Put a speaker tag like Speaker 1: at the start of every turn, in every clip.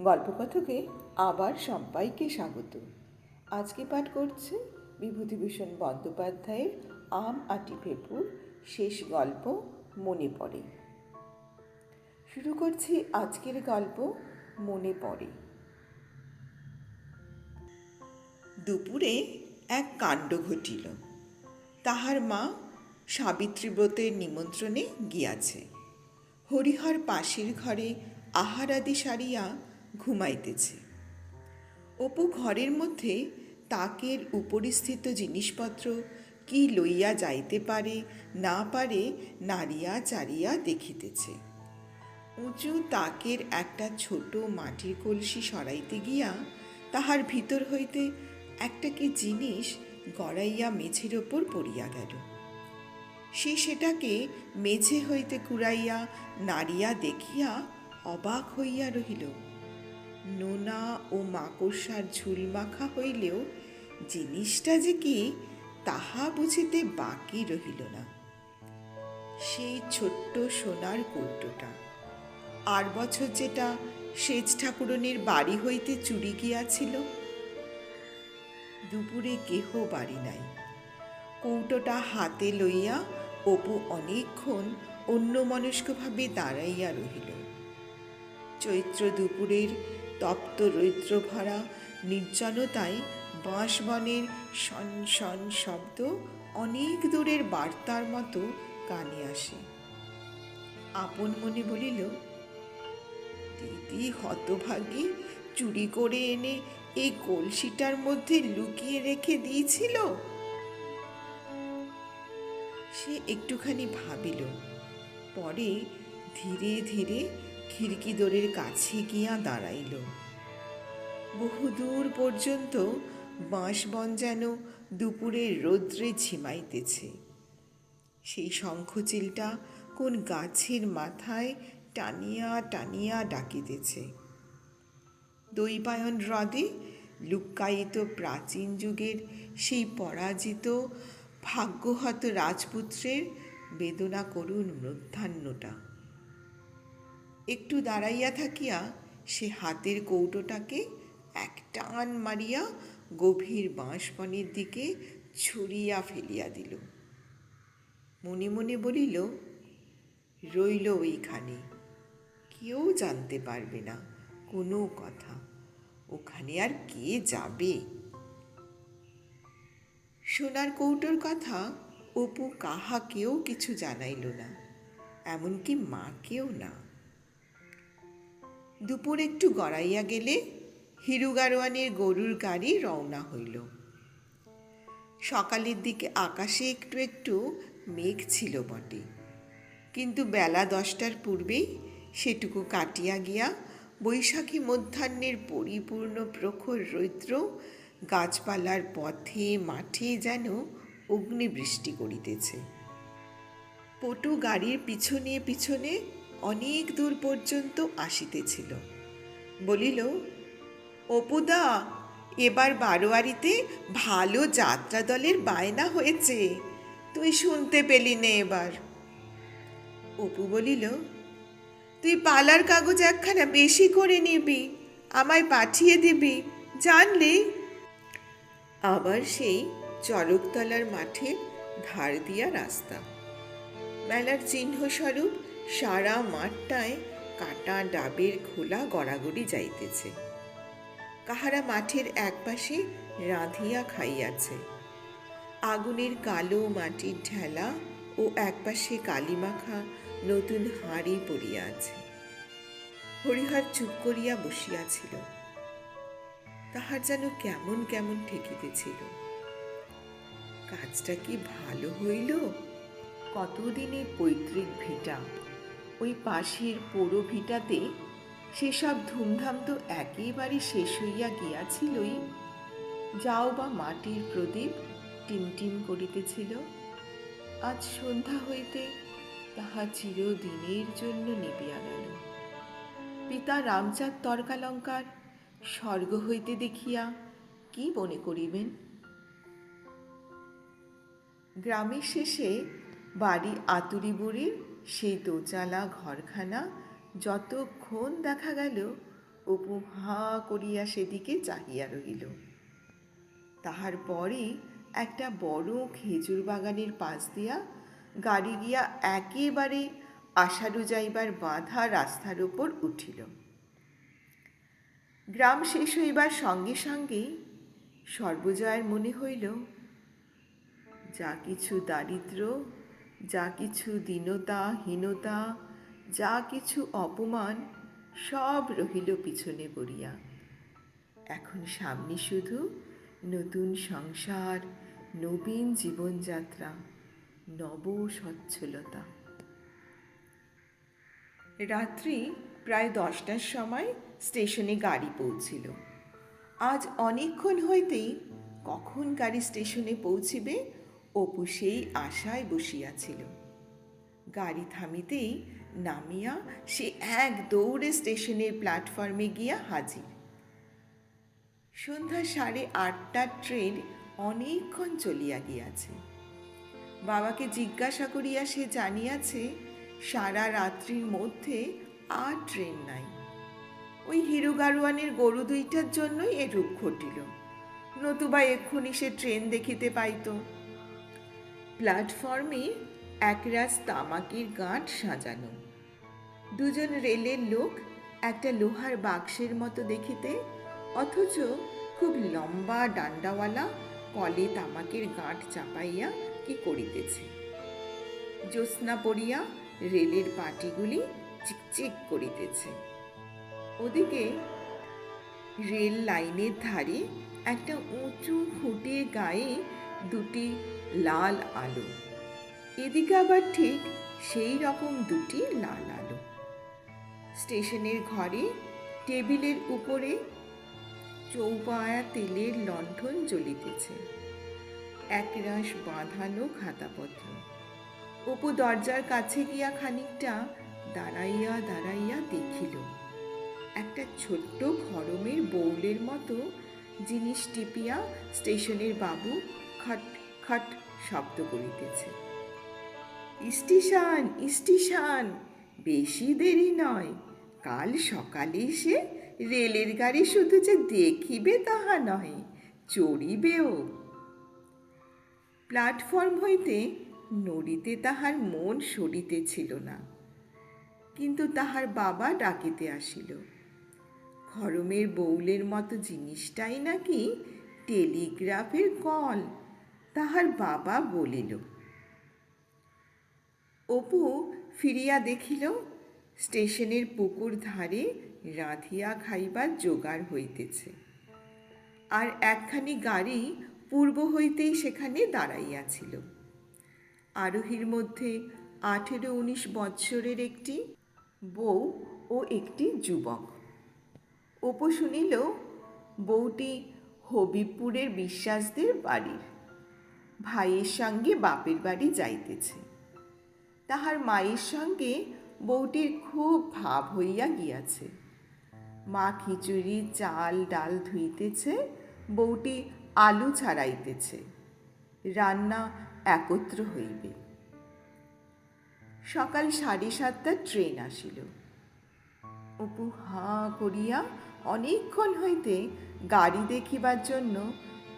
Speaker 1: গল্পকথকে আবার সবাইকে স্বাগত। আজকে পাঠ করছে বিভূতিভূষণ বন্দ্যোপাধ্যায়ের আম আটি পেপুর শেষ গল্প মনে পড়ে। শুরু করছি আজকের গল্প মনে পড়ে। দুপুরে এক কাণ্ড ঘটিল। তাহার মা সাবিত্রী ব্রতের নিমন্ত্রণে গিয়াছে। হরিহর পাশের ঘরে আহারাদি সারিয়া ঘুমাইতেছে। অপু ঘরের মধ্যে তাকের উপরিস্থিত জিনিসপত্র কি লইয়া যাইতে পারে, না পারে, নাড়িয়া চারিয়া দেখিতেছে। উঁচু তাকের একটা ছোট মাটির কলসি সরাইতে গিয়া তাহার ভিতর হইতে একটা কি জিনিস গড়াইয়া মেঝের ওপর পড়িয়া গেল। সে সেটাকে মেঝে হইতে কুড়াইয়া, নাড়িয়া দেখিয়া অবাক হইয়া রহিল। নোনা ও মাকড়সার ঝুল মাখা হইলেও জিনিসটা যে কি, তাহা বুঝিতে বাকি রহিল না। সেই ছোট্ট সোনার কৌটোটা আর বছর যেটা সেজ ঠাকুরনের বাড়ি হইতে চুরি গিয়াছিল। দুপুরে কেহ বাড়ি নাই। কৌটোটা হাতে লইয়া অপু অনেকক্ষণ অন্যমনস্কভাবে দাঁড়াইয়া রহিল। চৈত্র দুপুরের তপ্ত রৌদ্র ভরা নির্জনতায় বাঁশবনের শন শন শব্দ অনেক দূরের বার্তার মতো কানে আসে। আপন মনে বলিল, দিদি হতভাগী, চুরি করে এনে এই কলসিটার মধ্যে লুকিয়ে রেখে দিয়েছিল? সে একটুখানি ভাবিল। পরে ধীরে ধীরে খিড়কি দোরের কাছে গিয়া দাঁড়াইল। বহুদূর পর্যন্ত বাঁশবন যেন দুপুরের রৌদ্রে ঝিমাইতেছে। সেই শঙ্খচিলটা কোন গাছের মাথায় টানিয়া টানিয়া ডাকিতেছে। দৈপায়ন হ্রদে লুক্কায়িত প্রাচীন যুগের সেই পরাজিত, ভাগ্যহত রাজপুত্রের বেদনা করুণ মধ্যাহ্নটা একটু দাঁড়াইয়া থাকিয়া সে হাতের কৌটোটাকে এক টান মারিয়া গভীর বাঁশবনের দিকে ছুড়িয়া ফেলিয়া দিল। মনে মনে বলিল, রইল ওইখানে। কেউ জানতে পারবে না, কোনো কথা। ওখানে আর কে যাবে? সোনার কৌটোর কথা অপু কাহাকেও কিছু জানাইল না, এমনকি মাকেও না। দুপুর একটু গড়াইয়া গেলে হিরু গারোয়ানের গরুর গাড়ি রওনা হইল। সকালের দিকে আকাশে একটু একটু মেঘ ছিল বটে। কিন্তু বেলা দশটার পূর্বেই সেটুকু কাটিয়া গিয়া বৈশাখী মধ্যাহ্নের পরিপূর্ণ প্রখর রৌদ্র গাছপালার পথে মাঠে যেন অগ্নিবৃষ্টি করিতেছে। পটু গাড়ির পিছনে পিছনে অনেক দূর পর্যন্ত আসিতেছিল। বলিল, অপুদা, এবার বারোয়ারিতে ভালো যাত্রা দলের বায়না হয়েছে। তুই শুনতে পেলি নে এবার। অপু বলিল, তুই পালার কাগজ একখানা বেশি করে নিবি, আমায় পাঠিয়ে দিবি, জানলি? আবার সেই চরকতলার মাঠে ধার দিয়া রাস্তা। মেলার চিহ্নস্বরূপ সারা মাঠটায় কাটা ডাবের খোলা গড়াগড়ি যাইতেছে। কাহারা মাঠের একপাশে রাঁধিয়া খাইয়াছে। আগুনের কালো মাটির ঢেলা ও একপাশে কালিমাখা নতুন হাঁড়ি পড়িয়া আছে। হরিহর চুপ করিয়া বসিয়াছিল। তাহার যেন কেমন কেমন ঠেকিতেছিল। কাজটা কি ভালো হইল? কতদিনে পৈতৃক ভিটা? ওই পাশের পোড়ো ভিটাতে সেসব ধুমধাম তো একেবারে শেষ হইয়া গিয়াছিলই। যাও বা মাটির প্রদীপ টিমটিম করিতেছিল। আজ সন্ধ্যা হইতে তাহা চিরদিনের জন্য নিবিয়া গেল। পিতা রামচাঁদ তর্কালঙ্কার স্বর্গ হইতে দেখিয়া কি মনে করিবেন? গ্রামের শেষে বাড়ি আতুরি বুড়ির সেই দোচালা ঘরখানা যতক্ষণ দেখা গেল অপু হাঁ করিয়া সেদিকে চাহিয়া রহিল। তাহার পরে একটা বড় খেজুর বাগানের পাশ দিয়া গাড়ি গিয়া একেবারে আষাঢ় যাইবার বাঁধা রাস্তার উপর উঠিল। গ্রাম শেষ হইবার সঙ্গে সঙ্গে সর্বজয়ের মনে হইল, যা কিছু দারিদ্র যা কিছু দীনতা, হীনতা, যা কিছু অপমান, সব রহিল পিছনে পড়িয়া। এখন সামনে শুধু নতুন সংসার, নবীন জীবনযাত্রা, নব সচ্ছলতা। রাত্রি প্রায় দশটার সময় স্টেশনে গাড়ি পৌঁছিল। আজ অনেকক্ষণ হইতেই কখন গাড়ি স্টেশনে পৌঁছিবে অপু সেই আশায় বসিয়াছিল। গাড়ি থামিতেই নামিয়া সে এক দৌড়ে স্টেশনের প্ল্যাটফর্মে গিয়া হাজির। সন্ধ্যা সাড়ে আটটার ট্রেন অনেকক্ষণ চলিয়া গিয়াছে। বাবাকে জিজ্ঞাসা করিয়া সে জানিয়াছে, সারা রাত্রির মধ্যে আর ট্রেন নাই। ওই হিরো গারোয়ানের গরু দুইটার জন্যই এরূপ ঘটিল। নতুবা এক্ষুনি সে ট্রেন দেখিতে পাইত। প্ল্যাটফর্মে একরাজ তামাকের গাঁট সাজানো। দুজন রেলের লোক একটা লোহার বাক্সের মতো দেখিতে, অথচ খুব লম্বা ডান্ডাওয়ালা কলে তামাকের গাঁট চাপাইয়া কি করিতেছে। জ্যোৎস্না পড়িয়া রেলের পাটিগুলি চিকচিক করিতেছে। ওদিকে রেল লাইনের ধারে একটা উঁচু খুঁটির গায়ে দুটি লাল আলো। এদিকে আবার ঠিক সেই রকম দুটি লাল আলো। স্টেশনের ঘরে, টেবিলের উপরে চৌপায়া তেলের লণ্ঠন জ্বলিতেছে। একরাশ বাঁধানো খাতাপত্র। অপু দরজার কাছে গিয়া খানিকটা দাঁড়াইয়া দাঁড়াইয়া দেখিল, একটা ছোট্ট খরমের বৌলের মতো জিনিস টিপিয়া স্টেশনের বাবু, খট খট শব্দ করিতেছে। স্টেশন স্টেশন বেশি দেরি নয়। কাল সকালে এসে রেলের গাড়ি শুধু যে দেখিবে তাহা নয় চড়িবেও। প্ল্যাটফর্ম হইতে নড়িতে তাহার মন সরিতেছিল না। কিন্তু তাহার বাবা ডাকিতে আসিল। খরমের বৌলের মতো জিনিসটাই নাকি টেলিগ্রাফের কল? তাহার বাবা বলিল, অপু ফিরিয়া দেখিল, স্টেশনের পুকুর ধারে রাঁধিয়া খাইবার জোগাড় হইতেছে। আর একখানি গাড়ি পূর্ব হইতেই সেখানে দাঁড়াইয়াছিল। আরোহীর মধ্যে আঠেরো উনিশ বৎসরের একটি বউ ও একটি যুবক। অপু শুনিল, বউটি হবিবপুরের বিশ্বাসদের বাড়ির। ভাইয়ের সঙ্গে বাপের বাড়ি যাইতেছে। তাহার মায়ের সঙ্গে বউটির খুব ভাব হইয়া গিয়াছে। মা খিচুড়ি, চাল, ডাল ধুইতেছে, বউটি আলু ছাড়াইতেছে। রান্না একত্র হইবে। সকাল সাড়ে সাতটার ট্রেন আসিল। অপু হাঁ করিয়া অনেকক্ষণ হইতে গাড়ি দেখিবার জন্য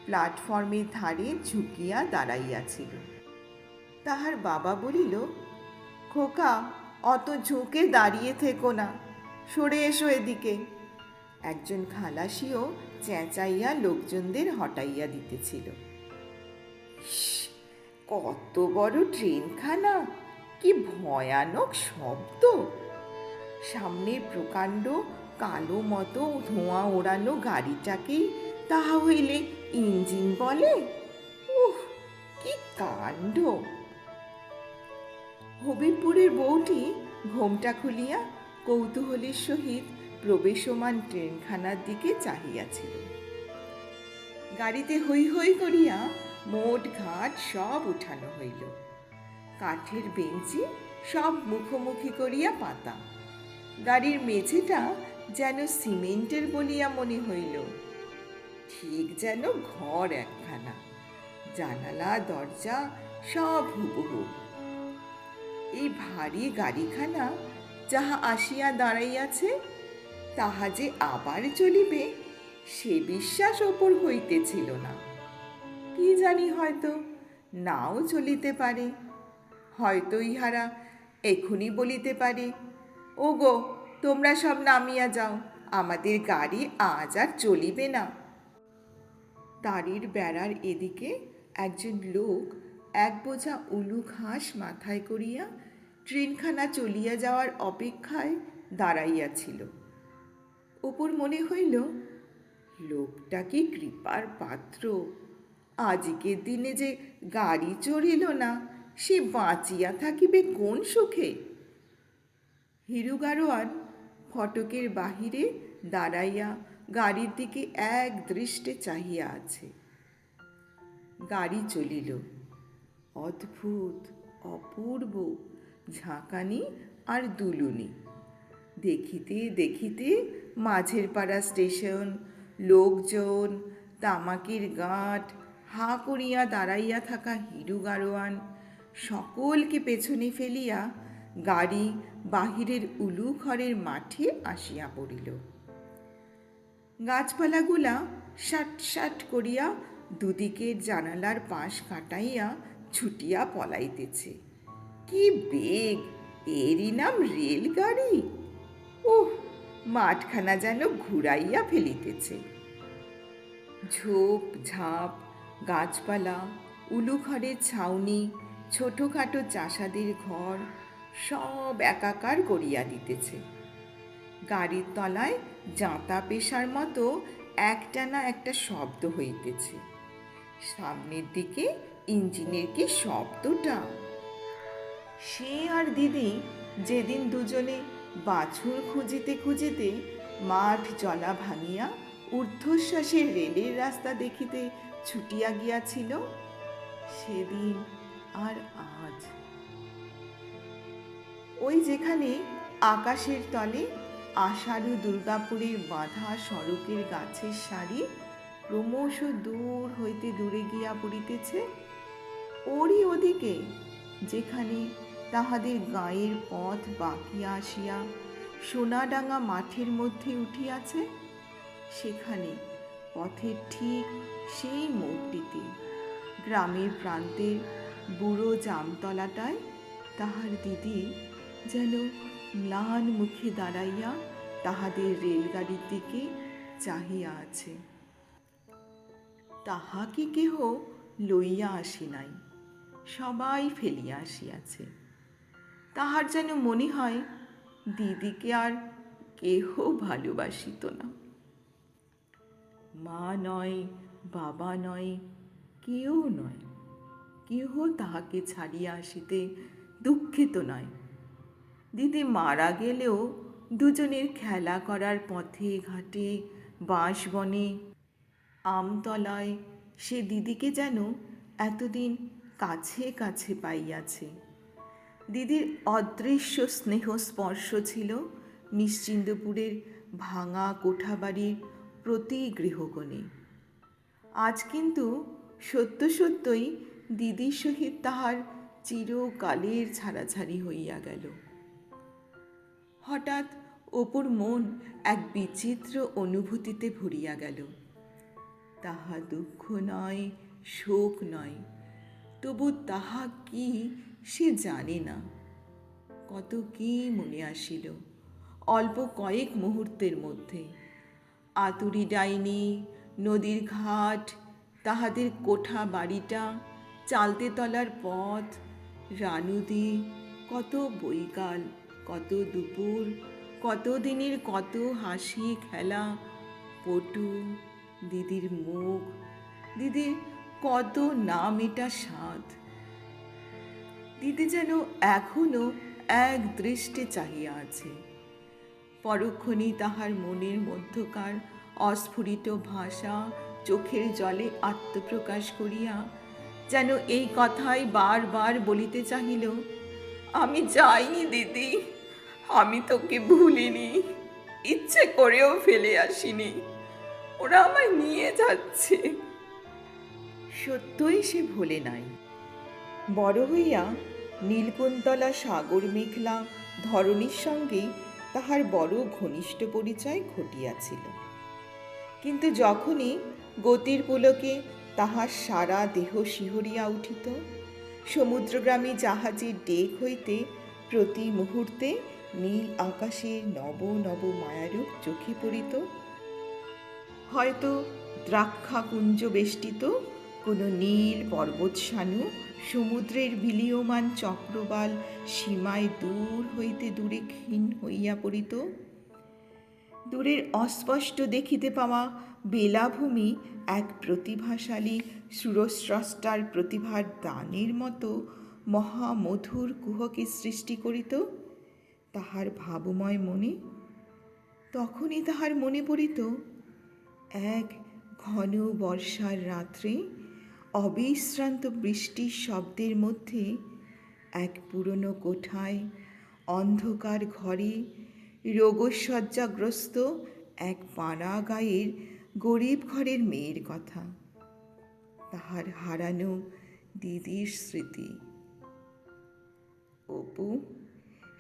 Speaker 1: প্ল্যাটফর্মের ধারে ঝুঁকিয়া দাঁড়াইয়াছিল। তাহার বাবা বলিল, খোকা, অত ঝুঁকে দাঁড়িয়ে থেকো না, সরে এসো এদিকে। একজন খালাসিও চেঁচাইয়া লোকজনদের হটাইয়া দিতেছিল। কত বড় ট্রেনখানা, কি ভয়ানক শব্দ! সামনের প্রকাণ্ড কালো মতো ধোঁয়া ওড়ানো গাড়িটাকেই তাহা হইলে ইঞ্জিন বলে? উহ কি কাণ্ড। হবিবপুরের বউটি ঘোমটা খুলিয়া কৌতূহলের সহিত প্রবেশমান ট্রেনখানার দিকে চাহিয়াছিল। গাড়িতে হৈ হৈ করিয়া মোট ঘাট সব উঠানো হইল। কাঠের বেঞ্চি সব মুখোমুখি করিয়া পাতা। গাড়ির মেঝেটা যেন সিমেন্টের বলিয়া মনে হইল। ঠিক যেন ঘর একখানা। জানালা, দরজা সব হুবহু। এই ভারী গাড়িখানা যাহা আসিয়া দাঁড়াইয়াছে, তাহা যে আবার চলিবে, সে বিশ্বাস ওপর হইতেছিল না। কি জানি হয়তো, নাও চলিতে পারে। হয়তো ইহারা এখনই বলিতে পারে ও গো তোমরা সব নামিয়া যাও, আমাদের গাড়ি আজ আর চলিবে না। তারির বেড়ার এদিকে একজন লোক এক বোঝা উলু ঘাস মাথায় করিয়া ট্রেনখানা চলিয়া যাওয়ার অপেক্ষায় দাঁড়াইয়াছিল। অপুর মনে হইল, লোকটা কি কৃপার পাত্র? আজকের দিনে যে গাড়ি চড়িল না, সে বাঁচিয়া থাকিবে কোন সুখে? হিরু গারোয়ান ফটকের বাহিরে দাঁড়াইয়া গাড়ির দিকে এক দৃষ্টে চাহিয়া আছে। গাড়ি চলিল। অদ্ভুত, অপূর্ব, ঝাঁকানি আর দুলুনি। দেখিতে দেখিতে মাঝের পাড়া স্টেশন, লোকজন, তামাকের গাঁট, হা করিয়া দাঁড়াইয়া থাকা হিরু গারোয়ান, সকলকে পেছনে ফেলিয়া গাড়ি বাহিরের উলু ঘরের মাঠে আসিয়া পড়িল। গাছপালাগুলা সাট সাট করিয়া দুদিকের জানালার পাশ কাটাইয়া ছুটিয়া পলাইতেছে। কি বেগ! এরই নাম রেলগাড়ি। ওহ, মাঠখানা যেন ঘুরাইয়া ফেলিতেছে। ঝোপ, ঝাপ, গাছপালা উলুঘরের ছাউনি, ছোটোখাটো চাষাদের ঘর সব একাকার করিয়া দিতেছে। গাড়ির তলায় জাঁতা পেশার মতো একটানা একটা শব্দ হইতেছে। সামনের দিকে ইঞ্জিনের কি শব্দটা? সে আর দিদি যেদিন দুজনে বাছুর খুঁজিতে খুঁজিতে মাঠ জলা ভাঙিয়া ঊর্ধ্বশ্বাসের রেলের রাস্তা দেখিতে ছুটিয়া গিয়াছিল, সেদিন আর আজ। ওই যেখানে আকাশের তলে আষাঢ় দুর্গাপুরের বাঁধা সড়কের গাছের সারি ক্রমশ দূর হইতে দূরে গিয়া পড়িতেছে। ওরই ওদিকে যেখানে তাহাদের গায়ের পথ বাঁকিয়া আসিয়া সোনাডাঙ্গা মাঠের মধ্যে উঠিয়াছে, সেখানে পথের ঠিক সেই মোড়টিতে গ্রামের প্রান্তের বুড়ো জামতলাটায় তাহার দিদি যেন ম্লান মুখে দাঁড়াইয়া তাহাদের রেলগাড়ির দিকে চাহিয়া আছে। তাহাকে কেহ লইয়া আসি নাই, সবাই ফেলিয়া আসিয়াছে। তাহার যেন মনে হয়, দিদিকে আর কেহ ভালোবাসিত না। মা নয়, বাবা নয়, কেউ নয়, কেহ তাহাকে ছাড়িয়া আসিতে দুঃখিত নয়। দিদি মারা গেলেও দুজনের খেলা করার পথে ঘাটে বাঁশবনে আমতলায় সে দিদিকে যেন এতদিন কাছে কাছে পাইয়াছে। দিদির অদৃশ্য স্নেহ স্পর্শ ছিল নিশ্চিন্দপুরের ভাঙা কোঠাবাড়ির প্রতি গৃহকোণে। আজ কিন্তু সত্য সত্যই দিদির সহিত তাহার চিরকালের ছাড়াছাড়ি হইয়া গেল। হঠাৎ অপুর মন এক বিচিত্র অনুভূতিতে ভরিয়া গেল। তাহা দুঃখ নয়, শোক নয়, তবু তাহা কি সে জানে না। কত কি মনে আসিল, অল্প কয়েক মুহূর্তের মধ্যে। আতুরি ডাইনি, নদীর ঘাট, তাহাদের কোঠা বাড়িটা, চালতে তলার পথ, রানুদি, কত বৈকাল। কত দুপুর, কত দিনের কত হাসি খেলা। পটু, দিদির মুখ দিদির কত নাম এটা স্বাদ। দিদি যেন এখনও এক দৃষ্টে চাহিয়া আছে। পরক্ষণেই তাহার মনের মধ্যকার অস্ফুরিত ভাষা চোখের জলে আত্মপ্রকাশ করিয়া যেন এই কথাই বারবার বলিতে চাহিল আমি যাইনি, দিদি। আমি তোকে ভুলিনি। ইচ্ছে করেও ফেলে আসিনি। ওরা আমায় নিয়ে যাচ্ছে। সত্যই সে ভোলে নাই। বড় হইয়া নীলকুন্তলা সাগর মেঘলা ধরণীর সঙ্গে তাহার বড় ঘনিষ্ঠ পরিচয় ঘটিয়াছিল। কিন্তু যখনই গতির পুলকে তাহার সারা দেহ শিহরিয়া উঠিত সমুদ্রগ্রামী জাহাজের ডেক হইতে প্রতি মুহূর্তে নীল আকাশের নব নব মায়ারূপ চোখে পড়িত। হয়তো দ্রাক্ষাকুঞ্জ বেষ্টিত কোনো নীল পর্বতসানু সমুদ্রের বিলীয়মান চক্রবাল সীমায় দূর হইতে দূরে ক্ষীণ হইয়া পড়িত। দূরের অস্পষ্ট দেখিতে পাওয়া বেলাভূমি এক প্রতিভাশালী সুরস্রষ্টার প্রতিভার দানের মতো মহামধুর কুহকে সৃষ্টি করিত? তাহার ভাবময় মনে তখনই তাহার মনে পড়িত, এক ঘন বর্ষার রাত্রে অবিশ্রান্ত বৃষ্টির শব্দের মধ্যে এক পুরনো কোঠায় অন্ধকার ঘরে রোগশয্যাগ্রস্ত এক পাড়া গায়ের গরিব ঘরের মেয়ের কথা। তাহার হারানো দিদির স্মৃতি। অপু,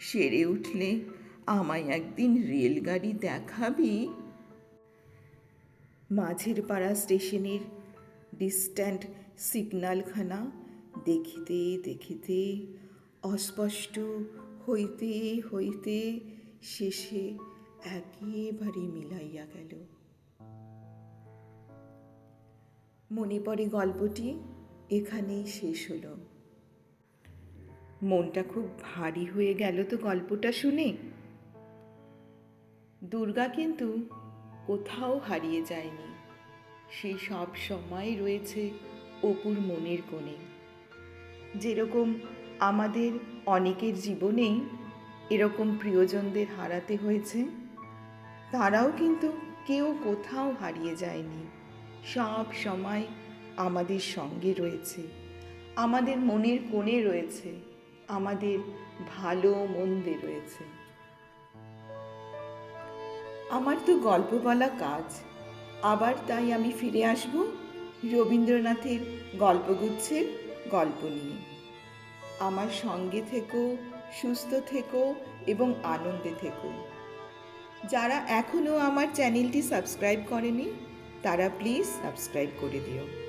Speaker 1: সেরে উঠলে আমায় একদিন রেলগাড়ি দেখাবি? মাঝের পাড়া স্টেশনের ডিস্ট্যান্ট সিগন্যালখানা দেখিতে দেখিতে, অস্পষ্ট হইতে হইতে শেষে একেবারে মিলাইয়া গেল। মনে পড়ে গল্পটি? এখানেই শেষ হলো। মনটা খুব ভারী হয়ে গেল তো গল্পটা শুনে। দুর্গা কিন্তু কোথাও হারিয়ে যায়নি। সে সব সময় রয়েছে অপুর মনের কোণে। যেরকম আমাদের অনেকের জীবনেই এরকম প্রিয়জনদের হারাতে হয়েছে। তারাও কিন্তু কেউ কোথাও হারিয়ে যায়নি। সব সময় আমাদের সঙ্গে রয়েছে। আমাদের মনের কোণে রয়েছে। আমাদের ভালো মন্দে রয়েছে। আমার তো গল্প বলা কাজ। আবার তাই আমি ফিরে আসব রবীন্দ্রনাথের গল্পগুচ্ছের গল্প নিয়ে। আমার সঙ্গে থেকো সুস্থ থেকো এবং আনন্দে থেকো। যারা এখনও আমার চ্যানেলটি সাবস্ক্রাইব করেনি, তারা প্লিজ সাবস্ক্রাইব করে দিও।